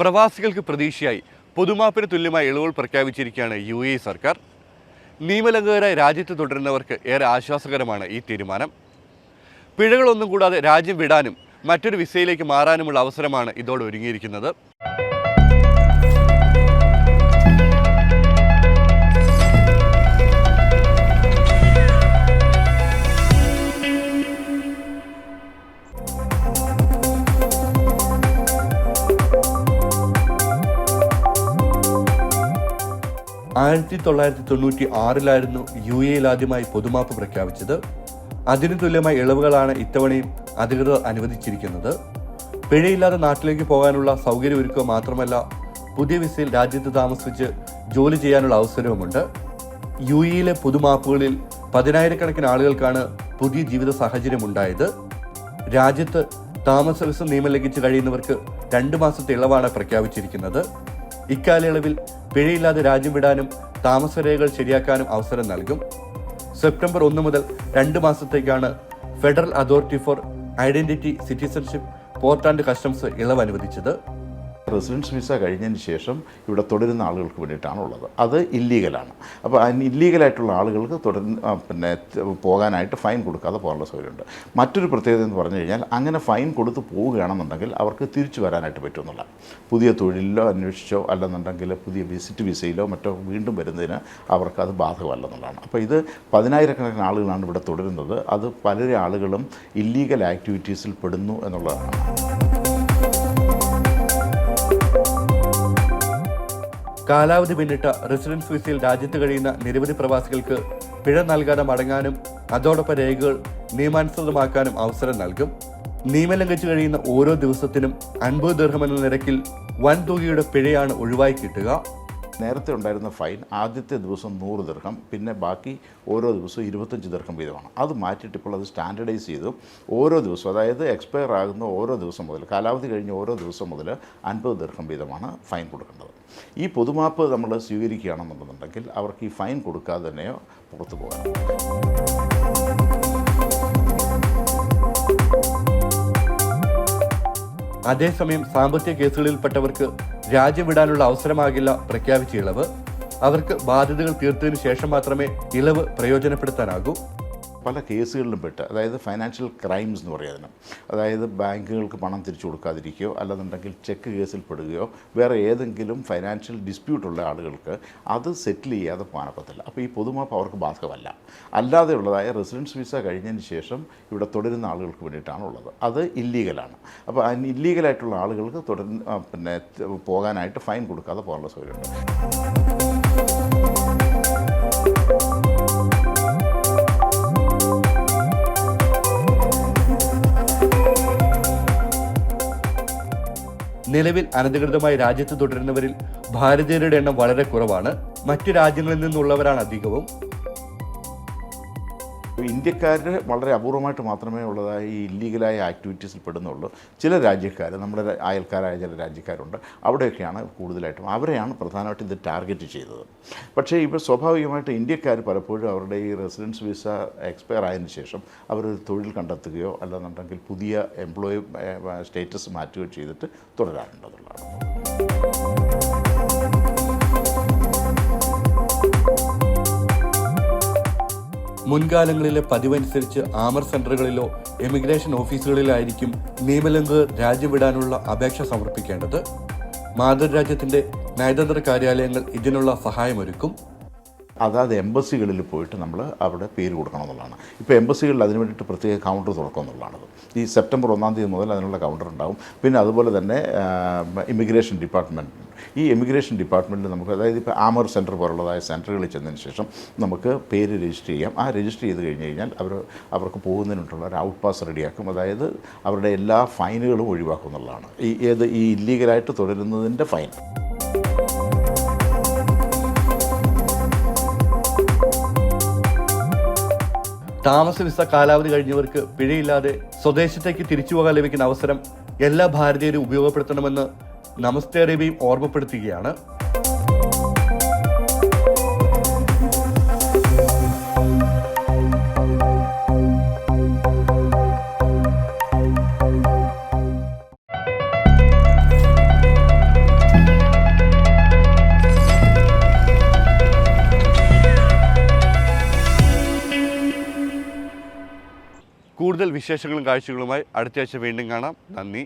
പ്രവാസികൾക്ക് പ്രതീക്ഷയായി പൊതുമാപ്പിന് തുല്യമായ ഇളവുകൾ പ്രഖ്യാപിച്ചിരിക്കുകയാണ് യു എ സർക്കാർ. നിയമലംഘകരായി രാജ്യത്ത് തുടരുന്നവർക്ക് ഏറെ ആശ്വാസകരമാണ് ഈ തീരുമാനം. പിഴകളൊന്നും കൂടാതെ രാജ്യം വിടാനും മറ്റൊരു വിസയിലേക്ക് മാറാനുമുള്ള അവസരമാണ് ഇതോടെ ഒരുങ്ങിയിരിക്കുന്നത്. ആയിരത്തി തൊള്ളായിരത്തി തൊണ്ണൂറ്റി ആറിലായിരുന്നു യു എയിൽ ആദ്യമായി പൊതുമാപ്പ് പ്രഖ്യാപിച്ചത്. അതിനു തുല്യമായ ഇളവുകളാണ് ഇത്തവണയും അധികൃതർ അനുവദിച്ചിരിക്കുന്നത്. പിഴയില്ലാതെ നാട്ടിലേക്ക് പോകാനുള്ള സൗകര്യം സൗകര്യമൊരുക്കുക മാത്രമല്ല പുതിയ വിസയിൽ രാജ്യത്ത് താമസിച്ച് ജോലി ചെയ്യാനുള്ള അവസരവുമുണ്ട്. യു എയിലെ പൊതുമാപ്പുകളിൽ പതിനായിരക്കണക്കിന് ആളുകൾക്കാണ് പുതിയ ജീവിത സാഹചര്യം ഉണ്ടായത് രാജ്യത്ത് താമസ വിസ നിയമം ലംഘിച്ച് കഴിയുന്നവർക്ക് രണ്ട് മാസത്തെ ഇളവാണ് പ്രഖ്യാപിച്ചിരിക്കുന്നത്. ഇക്കാലയളവിൽ പിഴയില്ലാതെ രാജ്യം വിടാനും താമസരേഖകൾ ശരിയാക്കാനും അവസരം നൽകും. സെപ്റ്റംബർ ഒന്ന് മുതൽ രണ്ട് മാസത്തേക്കാണ് federal authority for identity citizenship port and customs ഇളവ് അനുവദിച്ചത് റെസിഡൻസ് വിസ കഴിഞ്ഞതിന് ശേഷം ഇവിടെ തുടരുന്ന ആളുകൾക്ക് വേണ്ടിയിട്ടാണ് ഉള്ളത് അത് ഇല്ലീഗലാണ്. അപ്പോൾ അതിന് ഇല്ലീഗലായിട്ടുള്ള ആളുകൾക്ക് തുടരുന്ന പിന്നെ പോകാനായിട്ട് ഫൈൻ കൊടുക്കാതെ പോകാനുള്ള സൗകര്യമുണ്ട്. മറ്റൊരു പ്രത്യേകത എന്ന് പറഞ്ഞു കഴിഞ്ഞാൽ അങ്ങനെ ഫൈൻ കൊടുത്ത് പോവുകയാണെന്നുണ്ടെങ്കിൽ അവർക്ക് തിരിച്ചു വരാനായിട്ട് പറ്റുമെന്നുള്ള പുതിയ തൊഴിലിലോ അന്വേഷിച്ചോ അല്ലെന്നുണ്ടെങ്കിൽ പുതിയ വിസിറ്റ് വിസയിലോ മറ്റോ വീണ്ടും വരുന്നതിന് അവർക്ക് അത് ബാധകമല്ലെന്നുള്ളതാണ് അപ്പോൾ ഇത് പതിനായിരക്കണക്കിന് ആളുകളാണ് ഇവിടെ തുടരുന്നത്. അത് പല ആളുകളും ഇല്ലീഗൽ ആക്ടിവിറ്റീസിൽ പെടുന്നു എന്നുള്ളതാണ്. കാലാവധി പിന്നിട്ട റെസിഡൻസ് വിസയിൽ രാജ്യത്ത് കഴിയുന്ന നിരവധി പ്രവാസികൾക്ക് പിഴ നൽകാതെ മടങ്ങാനും അതോടൊപ്പം രേഖകൾ നിയമാനുസൃതമാക്കാനും അവസരം നൽകും. നിയമം ലംഘിച്ചു കഴിയുന്ന ഓരോ ദിവസത്തിനും അൻപത് ദീർഘം എന്ന നിരക്കിൽ വൻ തുകയുടെ പിഴയാണ് ഒഴിവായി കിട്ടുക. നേരത്തെ ഉണ്ടായിരുന്ന ഫൈൻ ആദ്യത്തെ ദിവസം നൂറ് ദീർഘം പിന്നെ ബാക്കി ഓരോ ദിവസവും ഇരുപത്തഞ്ച് ദീർഘം വീതമാണ്. അത് മാറ്റിയിട്ട് ഇപ്പോൾ അത് സ്റ്റാൻഡർഡൈസ് ചെയ്തു. ഓരോ ദിവസവും അതായത് എക്സ്പയർ ആകുന്ന ഓരോ ദിവസം മുതൽ കാലാവധി കഴിഞ്ഞ ഓരോ ദിവസം മുതൽ അൻപത് ദീർഘം വീതമാണ് ഫൈൻ കൊടുക്കേണ്ടത്. ഈ പൊതുമാപ്പ് നമ്മൾ സ്വീകരിക്കുകയാണെന്നുണ്ടെന്നുണ്ടെങ്കിൽ അവർക്ക് ഈ ഫൈൻ കൊടുക്കാതെ തന്നെയോ പുറത്തു പോകാം. അതേസമയം സാമ്പത്തിക കേസുകളിൽപ്പെട്ടവർക്ക് രാജ്യം വിടാനുള്ള അവസരമാകില്ല പ്രഖ്യാപിച്ച ഇളവ് അവർക്ക് ബാധ്യതകൾ തീർത്തതിനു ശേഷം മാത്രമേ ഇളവ് പ്രയോജനപ്പെടുത്താനാകൂ. പല കേസുകളിലും പെട്ട് അതായത് ഫൈനാൻഷ്യൽ ക്രൈംസ് എന്ന് പറയുന്നതിന് അതായത് ബാങ്കുകൾക്ക് പണം തിരിച്ചു കൊടുക്കാതിരിക്കുകയോ അല്ലെന്നുണ്ടെങ്കിൽ ചെക്ക് കേസിൽ പെടുകയോ വേറെ ഏതെങ്കിലും ഫൈനാൻഷ്യൽ ഡിസ്പ്യൂട്ടുള്ള ആളുകൾക്ക് അത് സെറ്റിൽ ചെയ്യാതെ പോകാൻ പറ്റത്തില്ല അപ്പോൾ ഈ പൊതുമാപ്പ് അവർക്ക് ബാധകമല്ല. അല്ലാതെയുള്ളതായ റെസിഡൻസ് വിസ കഴിഞ്ഞതിന് ശേഷം ഇവിടെ തുടരുന്ന ആളുകൾക്ക് വേണ്ടിയിട്ടാണ് ഉള്ളത് അത് ഇല്ലീഗലാണ് അപ്പോൾ അതിന് ഇല്ലീഗലായിട്ടുള്ള ആളുകൾക്ക് തുടരുന്ന പിന്നെ പോകാനായിട്ട് ഫൈൻ കൊടുക്കാതെ പോകാനുള്ള സൗകര്യമുണ്ട്. നിലവിൽ അനധികൃതമായി രാജ്യത്ത് തുടരുന്നവരിൽ ഭാരതീയരുടെ എണ്ണം വളരെ കുറവാണ്. മറ്റു രാജ്യങ്ങളിൽ നിന്നുള്ളവരാണ് അധികവും. ഇന്ത്യക്കാർ വളരെ അപൂർവമായിട്ട് മാത്രമേ ഉള്ളതായി ഈ ഇല്ലീഗലായ ആക്ടിവിറ്റീസിൽ പെടുന്നുള്ളൂ. ചില രാജ്യക്കാർ നമ്മുടെ അയൽക്കാരായ ചില രാജ്യക്കാരുണ്ട്. അവിടെയൊക്കെയാണ് കൂടുതലായിട്ടും അവരെയാണ് പ്രധാനമായിട്ടും ഇത് ടാർഗറ്റ് ചെയ്തത്. പക്ഷേ ഇപ്പോൾ സ്വാഭാവികമായിട്ട് ഇന്ത്യക്കാർ പലപ്പോഴും അവരുടെ ഈ റെസിഡൻസ് വിസ എക്സ്പയർ ആയതിനു ശേഷം അവർ തൊഴിൽ കണ്ടെത്തുകയോ അല്ലെന്നുണ്ടെങ്കിൽ പുതിയ എംപ്ലോയി സ്റ്റേറ്റസ് മാറ്റുകയോ ചെയ്തിട്ട് തുടരാറുണ്ടെന്നുള്ളതാണ് മുൻകാലങ്ങളിലെ പതിവനുസരിച്ച് ആമർ സെന്ററുകളിലോ എമിഗ്രേഷൻ ഓഫീസുകളിലായിരിക്കും നിയമലംഘകർ രാജ്യം വിടാനുള്ള അപേക്ഷ സമർപ്പിക്കേണ്ടത്. മാതൃരാജ്യത്തിന്റെ നയതന്ത്ര കാര്യാലയങ്ങൾ ഇതിനുള്ള സഹായമൊരുക്കും. അതാത് എംബസികളിൽ പോയിട്ട് നമ്മൾ അവിടെ പേര് കൊടുക്കണം എന്നുള്ളതാണ്. ഇപ്പോൾ എംബസികളിൽ അതിന് വേണ്ടിയിട്ട് പ്രത്യേക കൗണ്ടർ തുറക്കും എന്നുള്ളതാണത്. ഈ സെപ്റ്റംബർ ഒന്നാം തീയതി മുതൽ അതിനുള്ള കൗണ്ടർ ഉണ്ടാകും പിന്നെ അതുപോലെ തന്നെ ഇമിഗ്രേഷൻ ഡിപ്പാർട്ട്മെന്റ് ഈ ഇമിഗ്രേഷൻ ഡിപ്പാർട്ട്മെന്റിൽ നമുക്ക് അതായത് ഇപ്പോൾ ആമർ സെന്റർ പോലുള്ളതായ സെന്ററുകളിൽ ചെന്നതിന് ശേഷം നമുക്ക് പേര് രജിസ്റ്റർ ചെയ്യാം. ആ രജിസ്റ്റർ ചെയ്ത് കഴിഞ്ഞ് കഴിഞ്ഞാൽ അവർ അവർക്ക് പോകുന്നതിനുള്ള ഒരു ഔട്ട് പാസ് റെഡിയാക്കും. അതായത് അവരുടെ എല്ലാ ഫൈനുകളും ഒഴിവാക്കും എന്നുള്ളതാണ്. ഈ ഏത് ഈ ഇല്ലീഗലായിട്ട് തുടരുന്നതിന്റെ ഫൈൻ താമസ വിസ കാലാവധി കഴിഞ്ഞവർക്ക് പിഴയില്ലാതെ സ്വദേശത്തേക്ക് തിരിച്ചു പോകാൻ ലഭിക്കുന്ന അവസരം എല്ലാ ഭാരതീയരും ഉപയോഗപ്പെടുത്തണമെന്ന് നമസ്തേ അറേബ്യയും ഓർമ്മപ്പെടുത്തുകയാണ്. കൂടുതൽ വിശേഷങ്ങളും കാഴ്ചകളുമായി അടുത്ത ആഴ്ച വീണ്ടും കാണാം. നന്ദി.